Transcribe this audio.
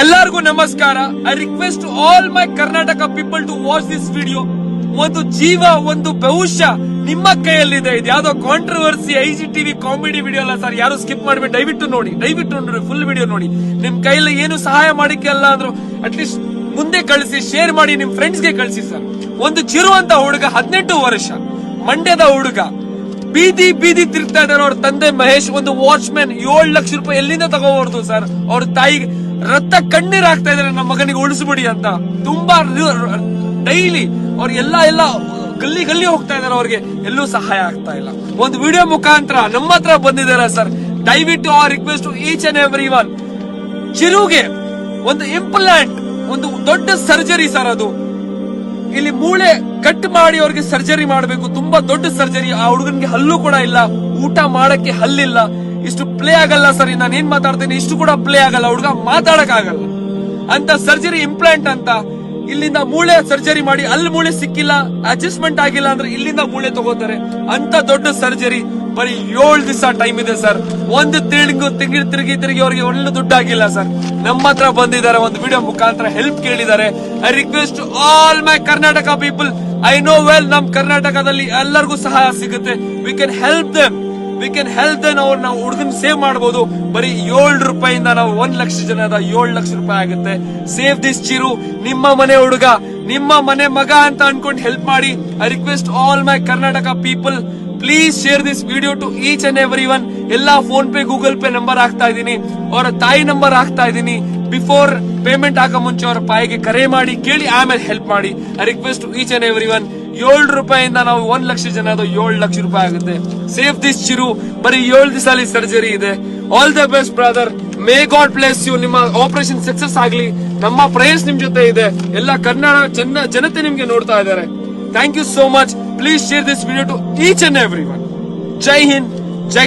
ಎಲ್ಲರಿಗೂ ನಮಸ್ಕಾರ. I request all my Karnataka people to watch this video ಒಂದು ಜೀವ, ಒಂದು ಭವಿಷ್ಯ ನಿಮ್ಮ ಕೈಯಲ್ಲಿದೆ. ಇದು ಯಾವ್ದೋ controversy I G TV comedy video ಅಲ್ಲ ಸರ್ ಯಾರು ಸ್ಕಿಪ್ ಮಾಡ್ಬಿಟ್ಟು ದಯವಿಟ್ಟು ನೋಡಿ. ದಯವಿಟ್ಟು ನೋಡಿ ಫುಲ್ ವಿಡಿಯೋ ನೋಡಿ. ನಿಮ್ ಕೈಯಲ್ಲಿ ಏನು ಸಹಾಯ ಮಾಡಿಕೆ ಅಲ್ಲ ಅಂದ್ರು ಅಟ್ಲೀಸ್ಟ್ ಮುಂದೆ ಕಳಿಸಿ ಶೇರ್ ಮಾಡಿ, ನಿಮ್ ಫ್ರೆಂಡ್ಸ್ಗೆ ಕಳಿಸಿ ಸರ್ ಒಂದು ಚಿರುವಂತ ಹುಡುಗ, ಹದಿನೆಂಟು ವರ್ಷ. ಮಂಡ್ಯದ ಹುಡುಗ. ಬೀದಿ ಬೀದಿ ತಿರ್ತಾ ಇದ್ದಾರೆ. ಅವ್ರ ತಂದೆ ಮಹೇಶ್, ಒಂದು ವಾಚ್ಮ್ಯಾನ್ ಏಳು ಲಕ್ಷ ರೂಪಾಯಿ ಎಲ್ಲಿಂದ ತಗೋಬಾರ್ದು ಸರ್ ಅವ್ರ ತಾಯಿಗೆ ರಕ್ತ ಕಣ್ಣೀರ್ ಆಗ್ತಾ ಇದಾರೆ ನಮ್ಮ ಮಗನಿಗೆ ಉಳಿಸ್ಬಿಡಿ ಅಂತ. ತುಂಬಾ ಡೈಲಿ ಅವ್ರ ಎಲ್ಲ ಎಲ್ಲ ಗಲ್ಲಿ ಗಲ್ಲಿ ಹೋಗ್ತಾ ಇದಾರೆ ಅವ್ರಿಗೆ. ಎಲ್ಲೂ ಸಹಾಯ ಆಗ್ತಾ ಇಲ್ಲ. ಒಂದು ವಿಡಿಯೋ ಮುಖಾಂತರ ನಮ್ಮ ಹತ್ರ ಬಂದಿದ್ದಾರೆ ಸರ್. ದಯವಿಟ್ಟು ಆ request each and every one ಚಿರುಗೆ, ಒಂದು ಇಂಪ್ಲಾಂಟ್ ಒಂದು ದೊಡ್ಡ ಸರ್ಜರಿ ಸರ್ ಅದು. ಇಲ್ಲಿ ಮೂಳೆ ಕಟ್ ಮಾಡಿ ಅವ್ರಿಗೆ ಸರ್ಜರಿ ಮಾಡಬೇಕು. ತುಂಬಾ ದೊಡ್ಡ ಸರ್ಜರಿ ಆ ಹುಡುಗನಿಗೆ ಹಲ್ಲು ಕೂಡ ಇಲ್ಲ. ಊಟ ಮಾಡಕ್ಕೆ ಹಲ್ಲಿಲ್ಲ. ಇಷ್ಟು ಪ್ಲೇ ಆಗಲ್ಲ ಸರ್ ನಾನು ಏನ್ ಮಾತಾಡ್ತೀನಿ, ಇಷ್ಟು ಕೂಡ ಪ್ಲೇ ಆಗಲ್ಲ, ಹುಡುಗ ಮಾತಾಡಕ್ ಆಗಲ್ಲ ಅಂತ ಸರ್ಜರಿ ಇಂಪ್ಲಾಂಟ್ ಅಂತ, ಇಲ್ಲಿಂದ ಮೂಳೆ ಸರ್ಜರಿ ಮಾಡಿ, ಅಲ್ಲಿ ಮೂಳೆ ಸಿಕ್ಕಿಲ್ಲ ಅಡ್ಜಸ್ಟ್ಮೆಂಟ್ ಆಗಿಲ್ಲ ಅಂದ್ರೆ ಇಲ್ಲಿಂದ ಮೂಳೆ ತಗೋತಾರೆ. ಅಂತ ದೊಡ್ಡ ಸರ್ಜರಿ ಬರೀ ಏಳು ದಿವಸ ಟೈಮ್ ಇದೆ ಸರ್. ಒಂದು ತಿಂಗಳು ತಿಂಗಳು ತಿರುಗಿ ತಿರುಗಿ ಅವ್ರಿಗೆ ಒಳ್ಳೆ ದುಡ್ಡು ಆಗಿಲ್ಲ ಸರ್. ನಮ್ಮ ಹತ್ರ ಬಂದಿದ್ದಾರೆ, ಒಂದು ವಿಡಿಯೋ ಮುಖಾಂತರ ಹೆಲ್ಪ್ ಕೇಳಿದ್ದಾರೆ. I request all my Karnataka people I know well ನಮ್ ಕರ್ನಾಟಕದಲ್ಲಿ ಎಲ್ಲರಿಗೂ ಸಹಾಯ ಸಿಗುತ್ತೆ. We can help them we can help then ಅವ್ರು ನಾವು ಹುಡುಗನ್ ಸೇವ್ ಮಾಡಬಹುದು ಬರೀ ಏಳು ರೂಪಾಯಿಂದ ನಾವು ಒಂದ್ ಲಕ್ಷ ಜನದ ಏಳು ಲಕ್ಷ ರೂಪಾಯಿ ಆಗುತ್ತೆ. ಸೇವ್ ದಿಸ್ ಚಿರು ನಿಮ್ಮ ಮನೆ ಹುಡುಗ, ನಿಮ್ಮ ಮನೆ ಮಗ ಅಂತ ಅನ್ಕೊಂಡು ಹೆಲ್ಪ್ ಮಾಡಿ. I request all my Karnataka people please share this video to each and every one ಎಲ್ಲಾ PhonePe Google pay number ಹಾಕ್ತಾ ಇದ್ದೀನಿ. ಅವರ ತಾಯಿ ನಂಬರ್ ಹಾಕ್ತಾ ಇದ್ದೀನಿ. ಬಿಫೋರ್ ಪೇಮೆಂಟ್ ಹಾಕೋ ಮುಂಚೆ ಅವರ ಪಾಯಿಗೆ ಕರೆ ಮಾಡಿ, ಕೇಳಿ ಆಮೇಲೆ ಹೆಲ್ಪ್ ಮಾಡಿ. I request each and every one ಏಳು ರೂಪಾಯಿಂದ ನಾವು ಒಂದ್ ಲಕ್ಷ ಜನ ಅದು ಏಳು ಲಕ್ಷ ರೂಪಾಯಿ ಆಗುತ್ತೆ. ಸೇಫ್ ದಿಸ್ ಚಿರು ಬರೀ ಏಳು ದಿವಸ ಅಲ್ಲಿ ಸರ್ಜರಿ ಇದೆ. All the best brother may God bless you ನಿಮ್ಮ ಆಪರೇಷನ್ ಸಕ್ಸಸ್ ಆಗ್ಲಿ. ನಮ್ಮ ಪ್ರಯಸ್ ನಿಮ್ ಜೊತೆ ಇದೆ. ಎಲ್ಲ ಕನ್ನಡ ಜನ, ಜನತೆ ನಿಮ್ಗೆ ನೋಡ್ತಾ ಇದ್ದಾರೆ. Thank you so much please share this video to each and every ಜೈ ಹಿಂದ್ ಜೈ